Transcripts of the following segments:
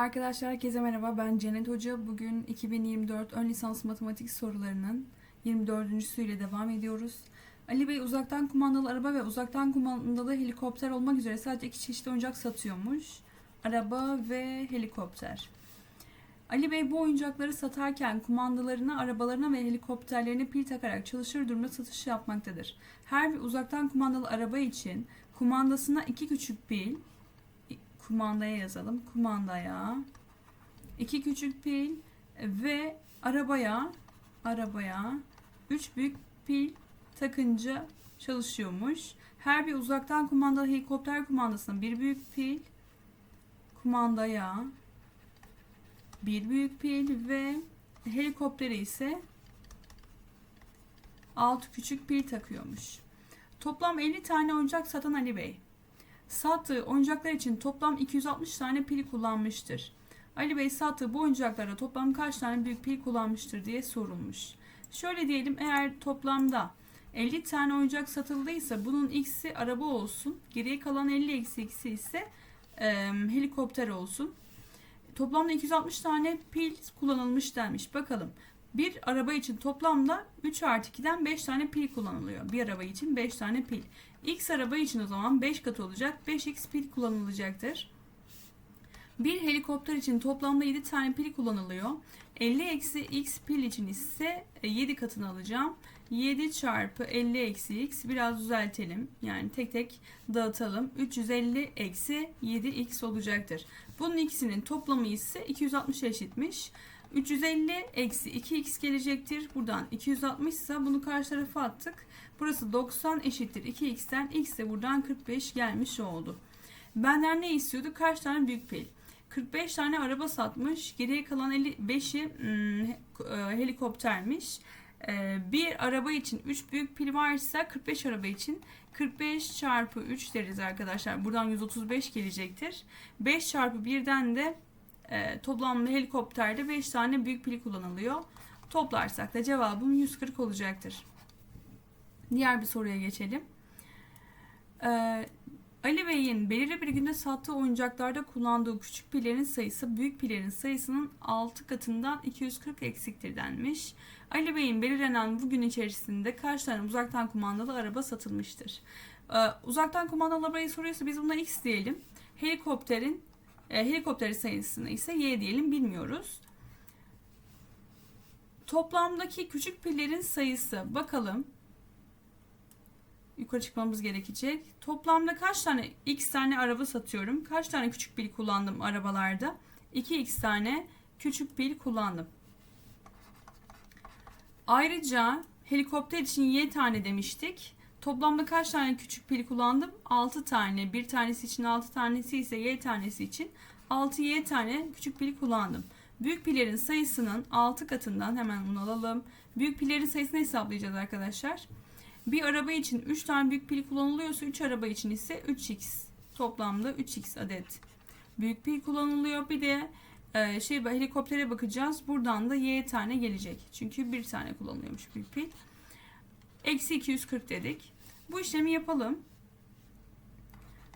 Arkadaşlar herkese merhaba. Ben Cennet Hoca. Bugün 2024 ön lisans matematik sorularının 24.süyle devam ediyoruz. Ali Bey uzaktan kumandalı araba ve uzaktan kumandalı helikopter olmak üzere sadece iki çeşit oyuncak satıyormuş. Araba ve helikopter. Ali Bey bu oyuncakları satarken kumandalarına, arabalarına ve helikopterlerine pil takarak çalışır durumda satış yapmaktadır. Her bir uzaktan kumandalı araba için kumandasına iki küçük pil, kumandaya yazalım. Kumandaya iki küçük pil ve arabaya arabaya üç büyük pil takınca çalışıyormuş. Her bir uzaktan kumandalı helikopter kumandasına bir büyük pil, kumandaya bir büyük pil ve helikoptere ise 6 küçük pil takıyormuş. Toplam 50 tane oyuncak satan Ali Bey. Sattığı oyuncaklar için toplam 260 tane pil kullanmıştır. Ali Bey sattığı bu oyuncaklara toplam kaç tane büyük pil kullanmıştır diye sorulmuş. Şöyle diyelim eğer toplamda 50 tane oyuncak satıldıysa bunun x'i araba olsun. Geriye kalan 50 eksi x'i ise e, helikopter olsun. Toplamda 260 tane pil kullanılmış denmiş. Bakalım. Bir araba için toplamda 3 artı 2'den 5 tane pil kullanılıyor. Bir araba için 5 tane pil. X araba için o zaman 5 katı olacak. 5x pil kullanılacaktır. Bir helikopter için toplamda 7 tane pil kullanılıyor. 50 eksi x pil için ise 7 katını alacağım. 7 çarpı 50 eksi x biraz düzeltelim. Yani tek tek dağıtalım. 350 eksi 7x olacaktır. Bunun ikisinin toplamı ise 260 eşitmiş. 350 eksi 2x gelecektir. Buradan 260 ise bunu karşı tarafa attık. Burası 90 eşittir 2x'ten x de buradan 45 gelmiş oldu. Benden ne istiyordu? Kaç tane büyük pil? 45 tane araba satmış. Geriye kalan 55'i hmm, helikoptermiş. Ee, bir araba için 3 büyük pil varsa 45 araba için 45 çarpı 3 deriz arkadaşlar. Buradan 135 gelecektir. 5 çarpı 1'den de e, toplamda helikopterde 5 tane büyük pil kullanılıyor. Toplarsak da cevabım 140 olacaktır. Diğer bir soruya geçelim. Ee, Ali Bey'in belirli bir günde sattığı oyuncaklarda kullandığı küçük pillerin sayısı büyük pillerin sayısının 6 katından 240 eksiktir denmiş. Ali Bey'in belirlenen bu gün içerisinde kaç tane uzaktan kumandalı araba satılmıştır? Ee, uzaktan kumandalı arabayı soruyorsa biz buna x diyelim. Helikopterin e, helikopterin sayısını ise y diyelim bilmiyoruz. Toplamdaki küçük pillerin sayısı bakalım yukarı çıkmamız gerekecek. Toplamda kaç tane x tane araba satıyorum? Kaç tane küçük pil kullandım arabalarda? 2x tane küçük pil kullandım. Ayrıca helikopter için y tane demiştik. Toplamda kaç tane küçük pil kullandım? 6 tane. Bir tanesi için 6 tanesi ise y tanesi için 6y tane küçük pil kullandım. Büyük pillerin sayısının 6 katından hemen bunu alalım. Büyük pillerin sayısını hesaplayacağız arkadaşlar. Bir araba için 3 tane büyük pil kullanılıyorsa 3 araba için ise 3x. Toplamda 3x adet büyük pil kullanılıyor. Bir de e, şey helikoptere bakacağız. Buradan da y tane gelecek. Çünkü bir tane kullanılıyormuş büyük pil. Eksi 240 dedik. Bu işlemi yapalım.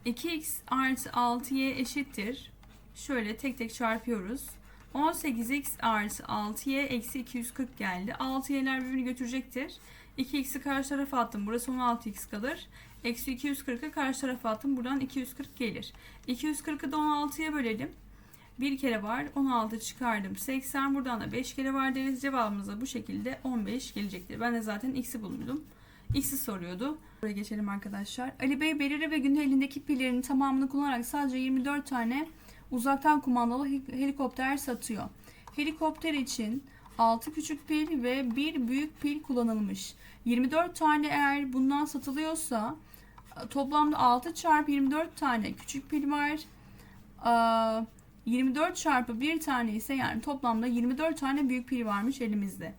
2x artı 6y eşittir. Şöyle tek tek çarpıyoruz. 18x artı 6y eksi 240 geldi. 6y'ler birbirini götürecektir. 2x'i karşı tarafa attım. Burası 16x kalır. Eksi 240'ı karşı tarafa attım. Buradan 240 gelir. 240'ı da 16'ya bölelim. Bir kere var. 16 çıkardım. 80. Buradan da 5 kere var deriz. Cevabımız da bu şekilde 15 gelecektir. Ben de zaten x'i bulmuştum. X'i soruyordu. Buraya geçelim arkadaşlar. Ali Bey belirli ve günde elindeki pillerinin tamamını kullanarak sadece 24 tane uzaktan kumandalı helikopter satıyor. Helikopter için 6 küçük pil ve 1 büyük pil kullanılmış. 24 tane eğer bundan satılıyorsa toplamda 6 çarpı 24 tane küçük pil var. 24 çarpı 1 tane ise yani toplamda 24 tane büyük pil varmış elimizde.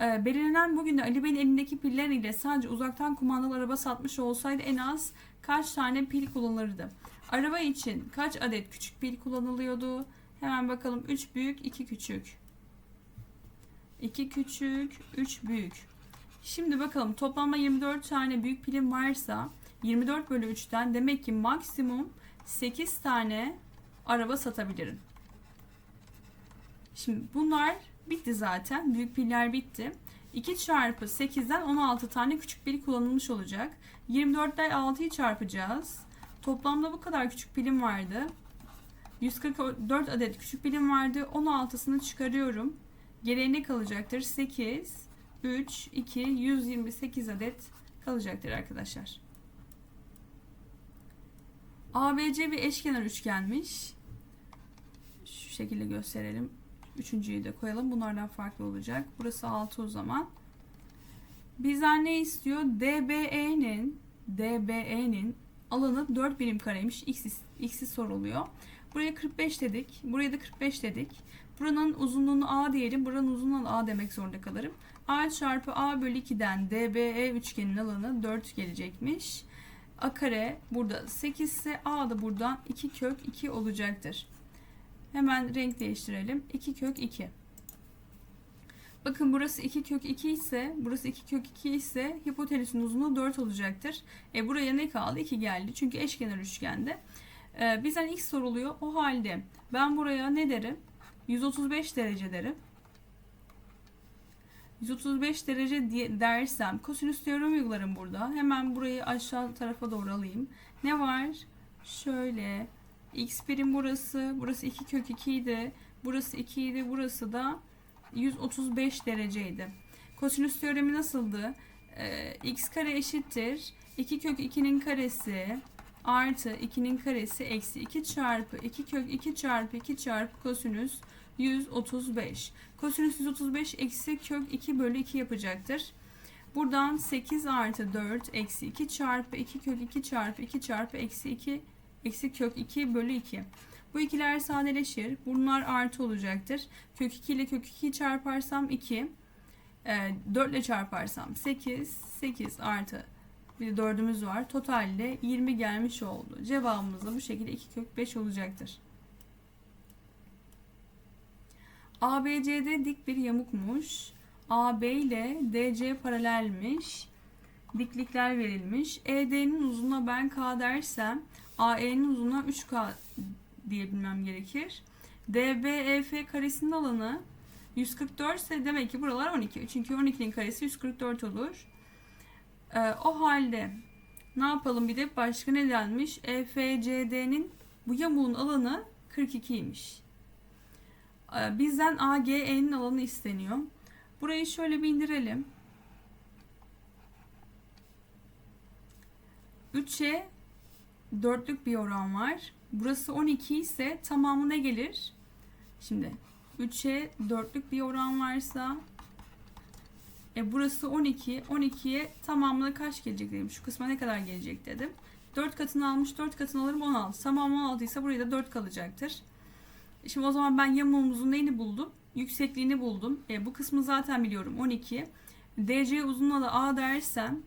Belirlenen bugün de Ali Bey'in elindeki piller ile sadece uzaktan kumandalı araba satmış olsaydı en az kaç tane pil kullanılırdı? Araba için kaç adet küçük pil kullanılıyordu? Hemen bakalım 3 büyük 2 küçük. 2 küçük, 3 büyük. Şimdi bakalım toplamda 24 tane büyük pilim varsa 24 bölü 3'ten demek ki maksimum 8 tane araba satabilirim. Şimdi bunlar bitti zaten. Büyük piller bitti. 2 çarpı 8'den 16 tane küçük pil kullanılmış olacak. 24 ile 6'yı çarpacağız. Toplamda bu kadar küçük pilim vardı. 144 adet küçük pilim vardı. 16'sını çıkarıyorum. Geriye ne kalacaktır? 8, 3, 2, 128 adet kalacaktır arkadaşlar. ABC bir eşkenar üçgenmiş. Şekilde gösterelim. Üçüncüyü de koyalım. Bunlardan farklı olacak. Burası 6 o zaman. Bizden ne istiyor? DBE'nin DBE'nin alanı 4 birim kareymiş. X'i soruluyor. Buraya 45 dedik. Buraya da 45 dedik. Buranın uzunluğunu A diyelim. Buranın uzunluğunu A demek zorunda kalırım. A çarpı A bölü 2'den DBE üçgenin alanı 4 gelecekmiş. A kare burada 8 ise A da buradan 2 kök 2 olacaktır. Hemen renk değiştirelim. 2 kök 2. Bakın burası 2 kök 2 ise burası 2 kök 2 ise hipotenüsün uzunluğu 4 olacaktır. E buraya ne kaldı? 2 geldi. Çünkü eşkenar üçgende. E, bizden x soruluyor. O halde ben buraya ne derim? 135 derece derim. 135 derece diye dersem kosinüs teoremi uygularım burada. Hemen burayı aşağı tarafa doğru alayım. Ne var? Şöyle x birim burası. Burası 2 kök 2 idi. Burası 2 idi. Burası da 135 dereceydi. Kosinüs teoremi nasıldı? Ee, x kare eşittir. 2 kök 2'nin karesi artı 2'nin karesi eksi 2 çarpı 2 kök 2 çarpı 2 çarpı kosinüs 135. Kosinüs 135 eksi kök 2 bölü 2 yapacaktır. Buradan 8 artı 4 eksi 2 çarpı 2 kök 2 çarpı 2 çarpı eksi 2 eksi kök 2 bölü 2. Bu ikiler sadeleşir. Bunlar artı olacaktır. Kök 2 ile kök 2'yi çarparsam 2. E, 4 ile çarparsam 8. 8 artı bir de 4'ümüz var. Totalde 20 gelmiş oldu. Cevabımız da bu şekilde 2 kök 5 olacaktır. ABCD dik bir yamukmuş. AB ile DC paralelmiş. Diklikler verilmiş. ED'nin uzunluğuna ben K dersem AE'nin uzunluğuna 3K diyebilmem gerekir. DBEF karesinin alanı 144 ise demek ki buralar 12. Çünkü 12'nin karesi 144 olur. Ee, o halde ne yapalım bir de başka ne denmiş? EFCD'nin bu yamuğun alanı 42'ymiş. Ee, bizden AGE'nin alanı isteniyor. Burayı şöyle bir indirelim. 3'e dörtlük bir oran var. Burası 12 ise tamamı ne gelir? Şimdi 3'e dörtlük bir oran varsa e burası 12. 12'ye tamamına kaç gelecek dedim. Şu kısma ne kadar gelecek dedim. 4 katını almış 4 katını alırım 16. Tamam 16 ise buraya da 4 kalacaktır. Şimdi o zaman ben yamuğumuzun neyini buldum? Yüksekliğini buldum. E, bu kısmı zaten biliyorum 12. DC uzunluğuna da A dersem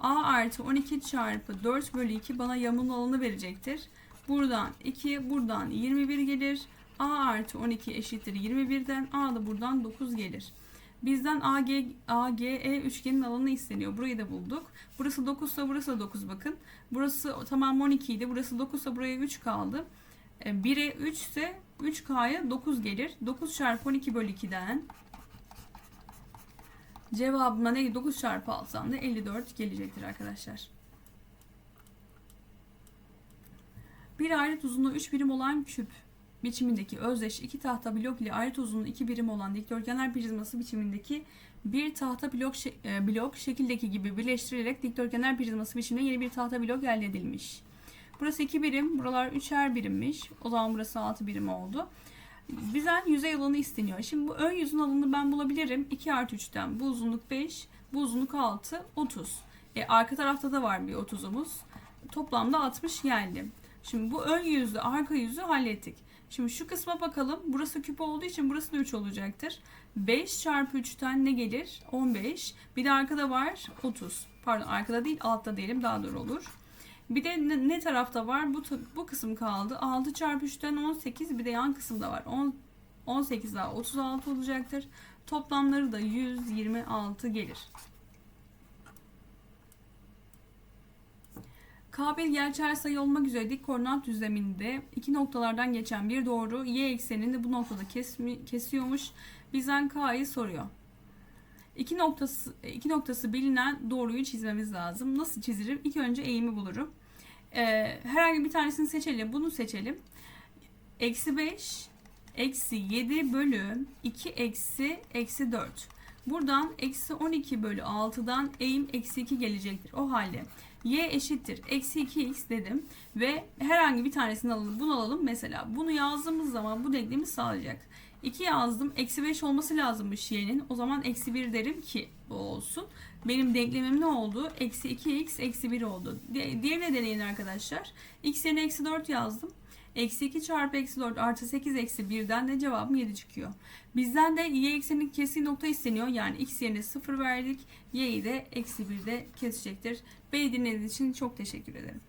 A artı 12 çarpı 4 bölü 2 bana yamuğun alanı verecektir. Buradan 2, buradan 21 gelir. A artı 12 eşittir 21'den. A da buradan 9 gelir. Bizden AG, AGE üçgenin alanı isteniyor. Burayı da bulduk. Burası 9 ise burası da 9 bakın. Burası tamam 12 idi. Burası 9 ise buraya 3 kaldı. 1'e 3 ise 3K'ya 9 gelir. 9 çarpı 12 bölü 2'den cevabıma ne? 9 çarpı 6'dan da 54 gelecektir arkadaşlar. Bir alet uzunluğu 3 birim olan küp biçimindeki özdeş iki tahta blok ile alet uzunluğu 2 birim olan dikdörtgenler prizması biçimindeki bir tahta blok, e, blok şekildeki gibi birleştirilerek dikdörtgenler prizması biçiminde yeni bir tahta blok elde edilmiş. Burası 2 birim, buralar 3'er birimmiş. O zaman burası 6 birim oldu. Bizden yüzey alanı isteniyor. Şimdi bu ön yüzün alanını ben bulabilirim. 2 artı 3'ten bu uzunluk 5, bu uzunluk 6, 30. E, arka tarafta da var bir 30'umuz. Toplamda 60 geldi. Şimdi bu ön yüzü, arka yüzü hallettik. Şimdi şu kısma bakalım. Burası küp olduğu için burası da 3 olacaktır. 5 çarpı 3'ten ne gelir? 15. Bir de arkada var 30. Pardon arkada değil altta diyelim daha doğru olur. Bir de ne, ne tarafta var? Bu, bu kısım kaldı. 6 çarpı 3'ten 18. Bir de yan kısımda var. 10, 18 daha 36 olacaktır. Toplamları da 126 gelir. K bir gerçel sayı olmak üzere dik koordinat düzleminde iki noktalardan geçen bir doğru y eksenini bu noktada kesmi- kesiyormuş. Bizden K'yı soruyor. İki noktası, iki noktası bilinen doğruyu çizmemiz lazım. Nasıl çizerim? İlk önce eğimi bulurum. Ee, herhangi bir tanesini seçelim. Bunu seçelim. Eksi 5, eksi 7 bölü 2 eksi eksi 4. Buradan eksi 12 bölü 6'dan eğim eksi 2 gelecektir. O halde y eşittir. Eksi 2x dedim. Ve herhangi bir tanesini alalım. Bunu alalım. Mesela bunu yazdığımız zaman bu denklemi sağlayacak. 2 yazdım. Eksi 5 olması lazımmış y'nin. O zaman eksi 1 derim ki bu olsun. Benim denklemim ne oldu? Eksi 2x eksi 1 oldu. Di- Diğerine deneyin arkadaşlar. x yerine eksi 4 yazdım. Eksi 2 çarpı eksi 4 artı 8 eksi 1'den de cevabım 7 çıkıyor. Bizden de y ekseninin keskin nokta isteniyor. Yani x yerine 0 verdik. y'yi de eksi 1'de kesecektir. Beni dinlediğiniz için çok teşekkür ederim.